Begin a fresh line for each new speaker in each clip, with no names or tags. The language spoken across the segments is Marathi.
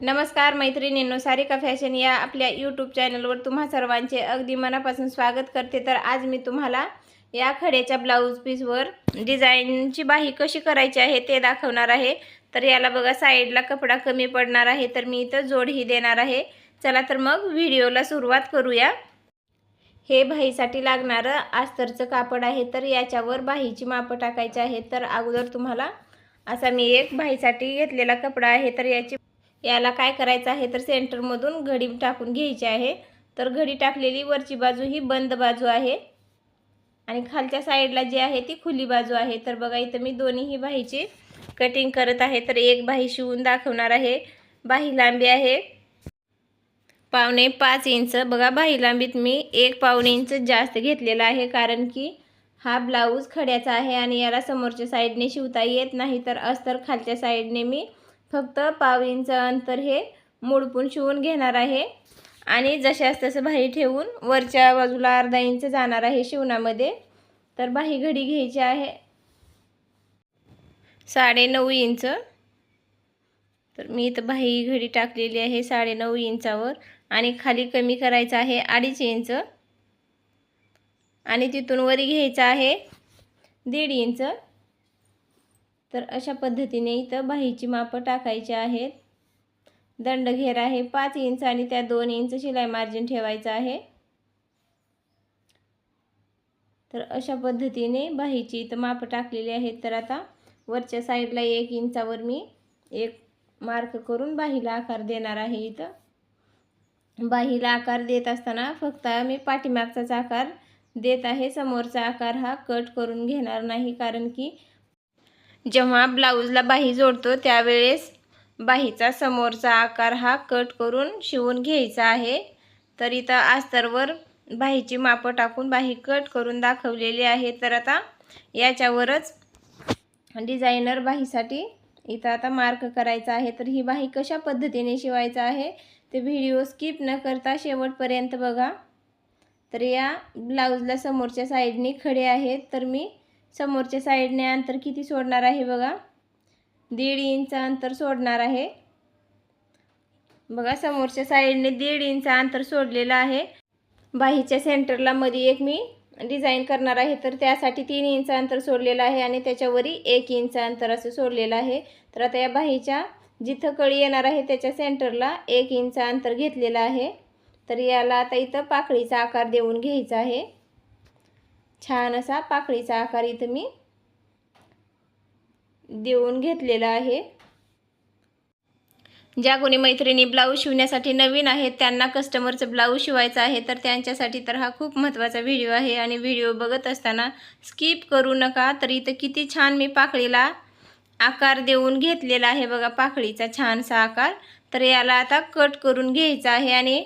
नमस्कार मैत्रिणींनो सारिका फॅशन या आपल्या यूट्यूब चॅनलवर तुम्हा सर्वांचे अगदी मनापासून स्वागत करते. तर आज मी तुम्हाला या खड्याच्या ब्लाऊज पीसवर डिझाईनची बाही कशी करायची आहे ते दाखवणार आहे. तर याला बघा साईडला कपडा कमी पडणार आहे तर मी इथं जोडही देणार आहे. चला तर मग व्हिडिओला सुरुवात करूया. हे बाहीसाठी लागणारं आस्तरचं कापड आहे तर याच्यावर बाहीची मापं टाकायची आहे. तर अगोदर तुम्हाला असा मी एक बाहीसाठी घेतलेला कपडा आहे तर याची याला काय करायचं आहे तर सेंटरमधून घडी टाकून घ्यायची आहे. तर घडी टाकलेली वरची बाजू ही बंद बाजू आहे. आणि खालच्या साईडला जी आहे ती खुली बाजू आहे. तर बघा इथं मी दोन्हीही बाहीची कटिंग करत आहे. तर एक बाही शिवून दाखवणार आहे. बाही लांबी आहे पावणे पाच इंच. बघा बाही लांबीत मी एक पावणे इंच जास्त घेतलेला आहे. कारण की हा ब्लाऊज खड्याचा आहे आणि याला समोरच्या साईडने शिवता येत नाही. तर अस्तर खालच्या साईडने मी फक्त पाव इंच अंतर हे मोडपून शिवून घेणार आहे. आणि जशास तसं बाही ठेवून वरच्या बाजूला अर्धा इंच जाणार आहे शिवणामध्ये. तर बाही घडी घ्यायची आहे. साडे नऊ इंच. तर मी इथं बाही घडी टाकलेली आहे साडे नऊ इंचावर. आणि खाली कमी करायचं आहे अडीच इंच. आणि तिथून वरी घ्यायचं आहे दीड इंच. तर अशा पद्धतीने इथं बाहीची मापं टाकायची आहेत. दंड घेर आहे पाच इंच आणि त्या दोन इंच शिलाई मार्जिन ठेवायचं आहे. तर अशा पद्धतीने बाहीची इथं मापं टाकलेली आहेत. तर आता वरच्या साईडला एक इंचावर मी एक मार्क करून बाहीला आकार देणार आहे इथं. बाहीला आकार देत असताना फक्त मी पाठीमागचाच आकार देत आहे. समोरचा आकार हा कट करून घेणार नाही कारण की जेव्हा ब्लाऊजला बाही जोडतो त्यावेळेस बाहीचा समोरचा आकार हा कट करून शिवून घ्यायचा आहे. तर इथं आस्तरवर बाहीची मापं टाकून बाही कट करून दाखवलेली आहे. तर आता याच्यावरच डिझायनर बाहीसाठी इथं आता मार्क करायचा आहे. तर ही बाही कशा पद्धतीने शिवायचं आहे ते व्हिडिओ स्किप न करता शेवटपर्यंत बघा. तर या ब्लाऊजला समोरच्या साईडने खडे आहेत. तर मी समोरच्या साईडने अंतर किती सोडणार आहे बघा? दीड इंच अंतर सोडणार आहे. बघा समोरच्या साईडने दीड इंच अंतर सोडलेलं आहे. बाहीच्या सेंटरला मध्ये एक मी डिझाईन करणार आहे तर त्यासाठी तीन इंच अंतर सोडलेलं आहे आणि त्याच्यावरी एक इंच अंतर असं सोडलेलं आहे. तर आता या बाहीच्या जिथं कळी येणार आहे त्याच्या सेंटरला एक इंच अंतर घेतलेलं आहे. तर याला आता इथं पाकळीचा आकार देऊन घ्यायचा आहे. छान असा पाकळीचा आकार इथं मी देऊन घेतलेला आहे. ज्या कोणी मैत्रिणी ब्लाऊज शिवण्यासाठी नवीन आहेत त्यांना कस्टमरचं ब्लाऊज शिवायचं आहे तर त्यांच्यासाठी तर हा खूप महत्त्वाचा व्हिडिओ आहे आणि व्हिडिओ बघत असताना स्किप करू नका तर इथं किती छान मी पाकळीला आकार देऊन घेतलेला आहे बघा पाकळीचा छानसा आकार. तर याला आता कट करून घ्यायचा आहे आणि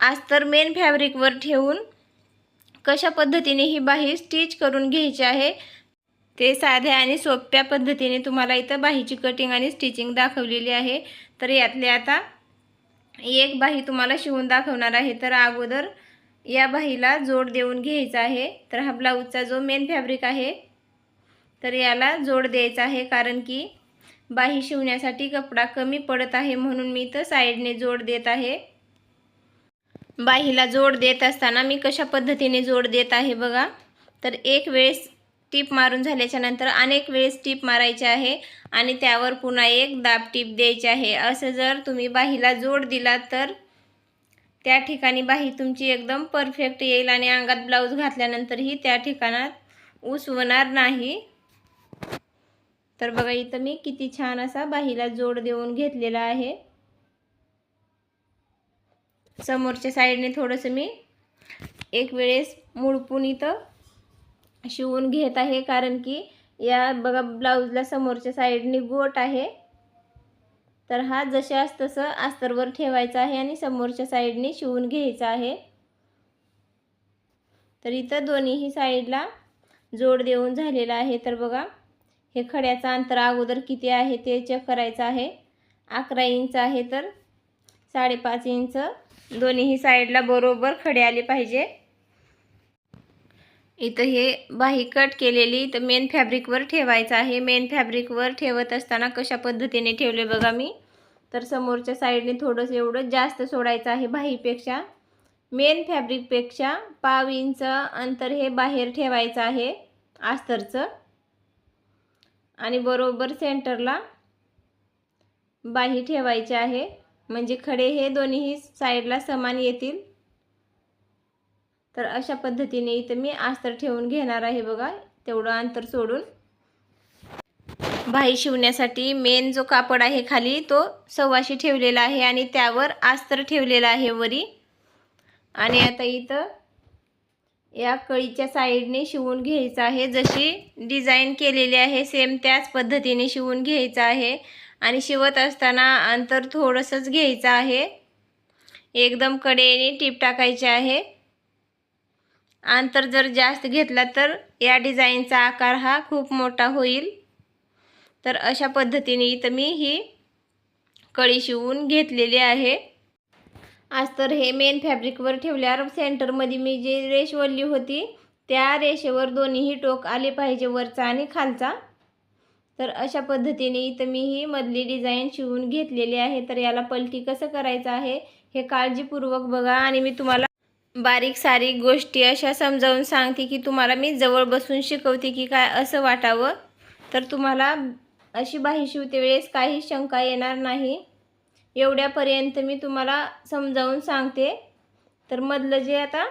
आज तर मेन फॅब्रिकवर ठेवून कशा पद्धतीने ही बाही स्टिच करून घ्यायची आहे? ते साध्या आणि सोप्या पद्धतीने तुम्हाला इथं बाहीची कटिंग आणि स्टिचिंग दाखवलेली आहे. तर यातले आता एक बाही तुम्हाला शिवून दाखवणार आहे. तर अगोदर या बाहीला जोड देऊन घ्यायचा आहे. तर हा ब्लाऊजचा जो मेन फॅब्रिक आहे तर याला जोड द्यायचा आहे. कारण की बाही शिवण्यासाठी कपडा कमी पडत आहे म्हणून मी इथं साईडने जोड देत आहे. बाहीला जोड देत असताना मी कशा पद्धतीने जोड देत आहे बघा. तर एक वेळेस टीप मारून झाल्याच्यानंतर अनेक वेळेस टीप मारायची आहे आणि त्यावर पुन्हा एक दाब टीप द्यायची आहे. असं जर तुम्ही बाहीला जोड दिला तर त्या ठिकाणी बाही तुमची एकदम परफेक्ट येईल आणि अंगात ब्लाऊज घातल्यानंतरही त्या ठिकाणात उसवणार नाही. तर बघा इथं मी किती छान असा बाहीला जोड देऊन घेतलेला आहे. समोरच्या साईडने थोडंसं मी एक वेळेस मुळपून इथं शिवून घेत आहे कारण की या बघा ब्लाऊजला समोरच्या साईडने गोट आहे. तर हा जशास तसं अस्तरवर ठेवायचा आहे आणि समोरच्या साईडने शिवून घ्यायचा आहे. तर इथं दोन्हीही साईडला जोड देऊन झालेला आहे. तर बघा हे खड्याचं अंतर अगोदर किती आहे ते चेक करायचं आहे. अकरा इंच आहे तर साडेपाच इंच दोन्हीही साईडला बरोबर खडे आले पाहिजे. इथं हे बाही कट केलेली इथं मेन फॅब्रिकवर ठेवायचं आहे. मेन फॅब्रिकवर ठेवत असताना कशा पद्धतीने ठेवले बघा मी. तर समोरच्या साईडने थोडंसं एवढं जास्त सोडायचं आहे बाहीपेक्षा. मेन फॅब्रिकपेक्षा पाव इंच अंतर हे बाहेर ठेवायचं आहे अस्तरचं आणि बरोबर सेंटरला बाही ठेवायची आहे. म्हणजे खडे हे दोन्ही साईडला समान येतील. तर अशा पद्धतीने इथं मी अस्तर ठेवून घेणार आहे बघा तेवढं अंतर सोडून. बाही शिवण्यासाठी मेन जो कापड आहे खाली तो सव्वाशी ठेवलेला आहे आणि त्यावर अस्तर ठेवलेला आहे वरी. आणि आता इथं या कळीच्या साईडने शिवून घ्यायचं आहे. जशी डिझाईन केलेली आहे सेम त्याच पद्धतीने शिवून घ्यायचं आहे. आणि शिवत असताना अंतर थोडंसंच घ्यायचं आहे. एकदम कडेने टीप टाकायचे आहे. अंतर जर जास्त घेतला तर या डिझाईनचा आकार हा खूप मोठा होईल. तर अशा पद्धतीने इथं मी ही कळी शिवून घेतलेली आहे. आज तर हे मेन फॅब्रिकवर ठेवल्यावर सेंटरमध्ये मी जी रेश वळली होती त्या रेषेवर दोन्हीही टोक आले पाहिजे वरचा आणि खालचा. तर अशा पद्धतीने इथं मी ही मधली डिझाईन शिवून घेतलेली आहे. तर याला पलटी कसं करायचं आहे हे काळजीपूर्वक बघा आणि मी तुम्हाला बारीक सारीक गोष्टी अशा समजावून सांगते की तुम्हाला मी जवळ बसून शिकवते की काय असं वाटावं. तर तुम्हाला अशी बाही शिवते वेळेस काही शंका येणार नाही. एवढ्यापर्यंत मी तुम्हाला समजावून सांगते. तर मधलं जे आता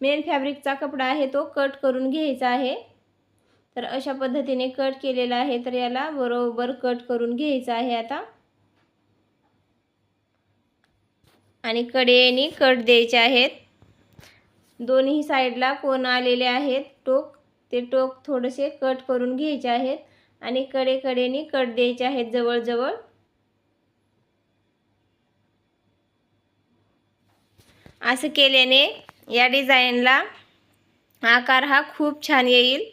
मेन फॅब्रिकचा कपडा आहे तो कट करून घ्यायचा आहे. तर अशा पद्धतीने कट केलेला आहे तर याला बरोबर कट करून घ्यायचं आहे आता. आणि कडेने कट द्यायचे आहेत. दोन्ही साईडला कोण आलेले आहेत? टोक. ते टोक थोडेसे कट करून घ्यायचे आहेत. आणि कडे कडेने कट द्यायचे आहेत जवळजवळ. असं केल्याने या डिझाईनला आकार हा खूप छान येईल.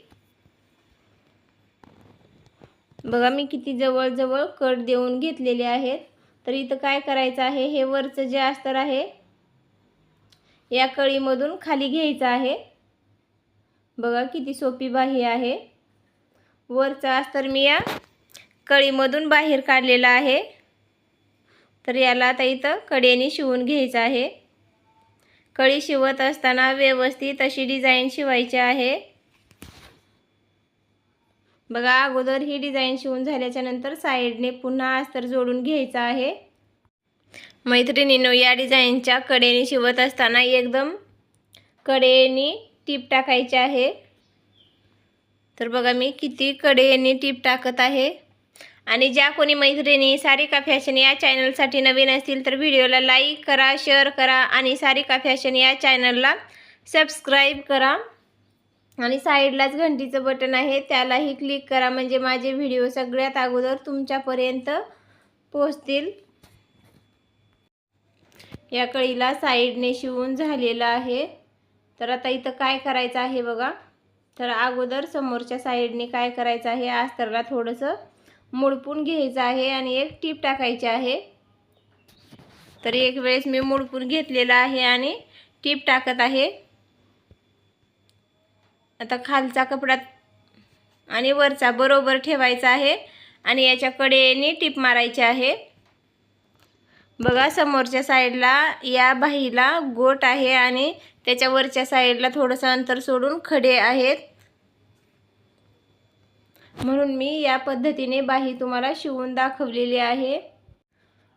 बघा मी किती जवळजवळ कट देऊन घेतलेले आहेत. तर इथं काय करायचं आहे? हे वरचं जे अस्तर आहे या कळीमधून खाली घ्यायचं आहे. बघा किती सोपी बाही आहे. वरचा अस्तर मी या कळीमधून बाहेर काढलेला आहे. तर याला आता इथं कडेने शिवून घ्यायचं आहे. कळी शिवत असताना व्यवस्थित अशी डिझाईन शिवायची आहे. बघा अगोदर ही डिझाईन शिवून झाल्याच्यानंतर साईडने पुन्हा अस्तर जोडून घ्यायचा आहे. मैत्रिणीनो या डिझाईनच्या कडेने शिवत असताना एकदम कडेने टीप टाकायची आहे. तर बघा मी किती कडेने टीप टाकत आहे. आणि ज्या कोणी मैत्रिणी सारिका फॅशन या चॅनलसाठी नवीन असतील तर व्हिडिओला लाईक करा शेअर करा आणि सारिका फॅशन या चॅनलला सबस्क्राईब करा. आणि साईडलाच घंटीचं बटन आहे त्यालाही क्लिक करा. म्हणजे माझे व्हिडिओ सगळ्यात अगोदर तुमच्यापर्यंत पोचतील या कळीला साईडने शिवून झालेलं आहे. तर आता इथं काय करायचं आहे बघा. तर अगोदर समोरच्या साईडने काय करायचं आहे आस्तरला थोडंसं मुडपून घ्यायचं आहे आणि एक टीप टाकायची आहे. तर एक वेळेस मी मुडपून घेतलेला आहे आणि टीप टाकत आहे. आता खालचा कपडा आणि वरचा बरोबर ठेवायचा आहे आणि याच्या कडेने टीप मारायची आहे. बघा समोरच्या साईडला या बाहीला गोट आहे आणि त्याच्या वरच्या साईडला थोडंसं अंतर सोडून खडे आहेत. म्हणून मी या पद्धतीने बाही तुम्हाला शिवून दाखवलेली आहे.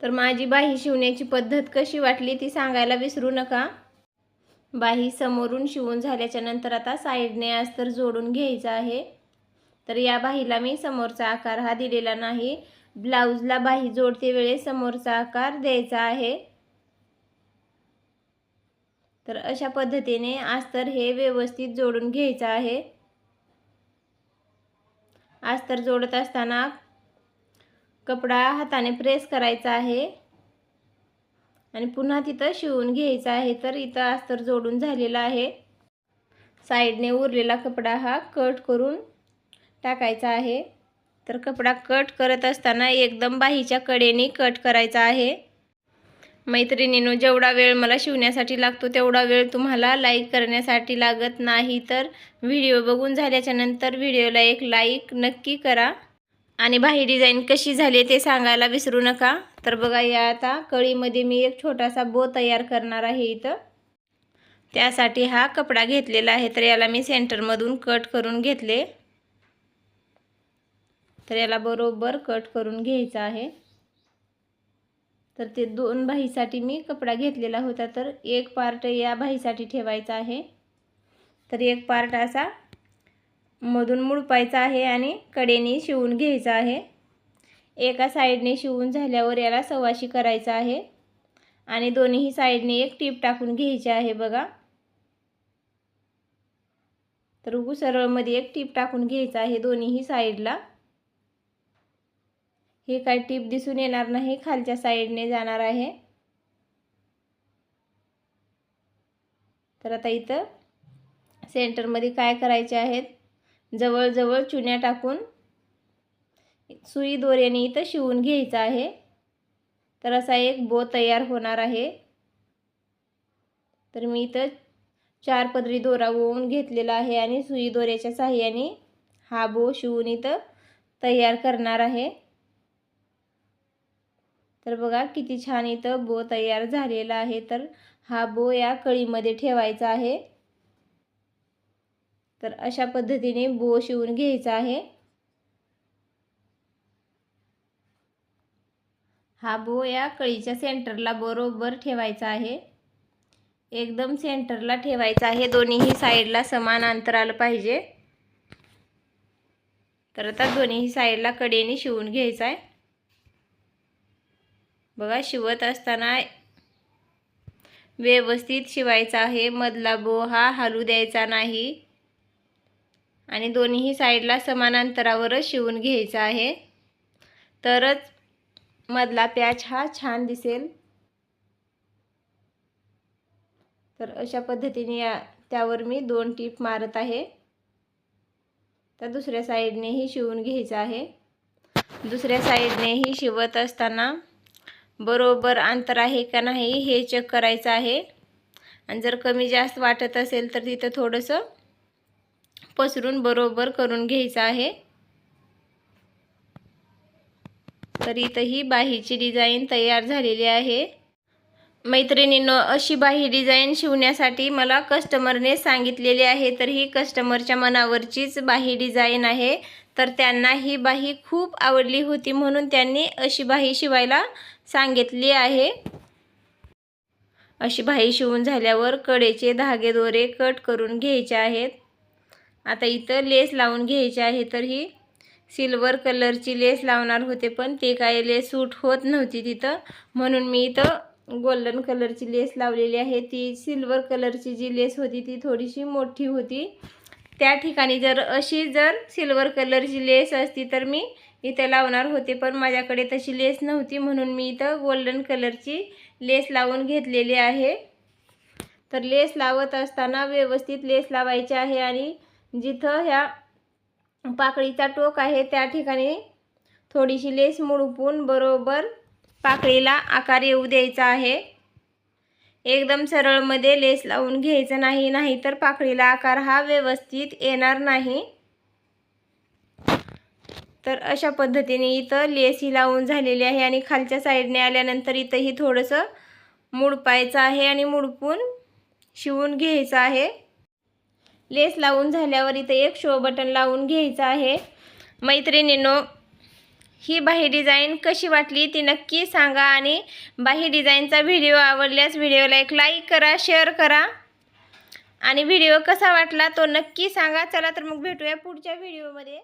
तर माझी बाही शिवण्याची पद्धत कशी वाटली ती सांगायला विसरू नका. बाही समोरून शिवून झाल्याच्यानंतर आता साईडने अस्तर जोडून घ्यायचं आहे. तर या बाहीला मी समोरचा आकार हा दिलेला नाही. ब्लाऊजला बाही जोडते वेळेस समोरचा आकार द्यायचा आहे. तर अशा पद्धतीने अस्तर हे व्यवस्थित जोडून घ्यायचं आहे. अस्तर जोडत असताना कपडा हाताने प्रेस करायचा आहे. आणि पुन्हा तिथं शिवून घ्यायचं आहे. तर इथं अस्तर जोडून झालेला आहे. साईडने उरलेला कपडा हा कट करून टाकायचा आहे. तर कपडा कट करत असताना एकदम बाहीच्या कडेने कट करायचा आहे. मैत्रिणीनो जेवढा वेळ मला शिवण्यासाठी लागतो तेवढा वेळ तुम्हाला लाईक करण्यासाठी लागत नाही. तर व्हिडिओ बघून झाल्याच्यानंतर व्हिडिओला एक लाईक नक्की करा. आणि बाही डिझाईन कशी झाली ते सांगायला विसरू नका. तर बघा या आता कळीमध्ये मी एक छोटासा बो तयार करणार आहे इथं. त्यासाठी हा कपडा घेतलेला आहे तर याला मी सेंटरमधून कट करून घेतले. तर याला बरोबर कट करून घ्यायचा आहे. तर ते दोन बाहीसाठी मी कपडा घेतलेला होता तर एक पार्ट या बाहीसाठी ठेवायचा आहे. तर एक पार्ट असा मधून मुडपायचा आहे आणि कडेने शिवून घ्यायचा आहे. एका साईडने शिवून झाल्यावर याला सवाशी करायचा आहे. आणि दोन्ही साईडने एक टीप टाकून घ्यायची आहे बघा. तर उगू सरळमध्ये एक टीप टाकून घ्यायचा आहे दोन्हीही साईडला. हे काय टीप दिसून येणार नाही खालच्या साईडने जाणार आहे. तर आता इथं सेंटरमध्ये काय करायचे आहेत? जवळजवळ चुन्या टाकून सुई दोऱ्याने इथं शिवून घ्यायचं आहे. तर असा एक बो तयार होणार आहे. तर मी इथं चार पदरी दोरा ओवून घेतलेला आहे आणि सुई दोऱ्याच्या साह्याने हा बो शिवून इथं तयार करणार आहे. तर बघा किती छान इथं बो तयार झालेला आहे. तर हा बो या कळीमध्ये ठेवायचा आहे. तर अशा पद्धतीने बो शिवून घ्यायचा आहे. हा बो या कळीच्या सेंटरला बरोबर ठेवायचा आहे. एकदम सेंटरला ठेवायचा आहे. दोन्हीही साईडला समान अंतर आलं पाहिजे. तर आता दोन्हीही साईडला कडेने शिवून घ्यायचा आहे. बघा शिवत असताना व्यवस्थित शिवायचा आहे. मधला बो हा हालू द्यायचा नाही. आणि दोन्ही साईडला समान अंतरावरच शिवून घ्यायचा आहे. तरच मधला पॅच हा छान दिसेल. तर अशा पद्धतीने या त्यावर मी दोन टीप मारत आहे. तर दुसऱ्या साईडनेही शिवून घ्यायचं आहे. दुसऱ्या साईडनेही शिवत असताना बरोबर अंतर आहे का नाही हे चेक करायचं आहे. आणि जर कमी जास्त वाटत असेल तर तिथं थोडंसं पसरून बरोबर करून घ्यायचं आहे. तर इथं ही बाहीची डिझाईन तयार झालेली आहे. मैत्रिणींनो अशी बाही डिझाईन शिवण्यासाठी मला कस्टमरने सांगितलेली आहे तर ही कस्टमरच्या मनावरचीच बाही डिझाईन आहे. तर त्यांना ही बाही खूप आवडली होती म्हणून त्यांनी अशी बाही शिवायला सांगितली आहे. अशी बाही शिवून झाल्यावर कडेचे धागे दोरे कट करून घ्यायचे आहेत. आता इथं लेस लावून घ्यायची आहे तर ही सिल्वर कलरची लेस लावणार होते पण ते काय लेस सूट होत नव्हती तिथं. म्हणून मी इथं गोल्डन कलरची लेस लावलेली आहे. ती सिल्वर कलरची जी लेस होती ती थोडीशी मोठी होती. त्या ठिकाणी जर अशी जर सिल्वर कलरची लेस असती तर मी इथं लावणार होते पण माझ्याकडे तशी लेस नव्हती. म्हणून मी इथं गोल्डन कलरची लेस लावून घेतलेली आहे. तर लेस लावत असताना व्यवस्थित लेस लावायची आहे आणि जिथं ह्या पाकळीचा टोक आहे त्या ठिकाणी थोडीशी लेस मुडपून बरोबर पाकळीला आकार येऊ द्यायचा आहे. एकदम सरळमध्ये लेस लावून घ्यायचं नाही नाही तर पाकळीला आकार हा व्यवस्थित येणार नाही. तर अशा पद्धतीने इथं लेस ही लावून झालेली आहे आणि खालच्या साईडने आल्यानंतर इथंही थोडंसं मुडपायचं आहे आणि मुडपून शिवून घ्यायचं आहे. लेस लावून झाल्यावर इथं एक शो बटन लावून घ्यायचं आहे. मैत्रिणींनो ही बाही डिझाईन कशी वाटली ती नक्की सांगा आणि बाही डिझाईनचा व्हिडिओ आवडल्यास व्हिडिओला एक लाईक करा शेअर करा. आणि व्हिडिओ कसा वाटला तो नक्की सांगा. चला तर मग भेटूया पुढच्या व्हिडिओमध्ये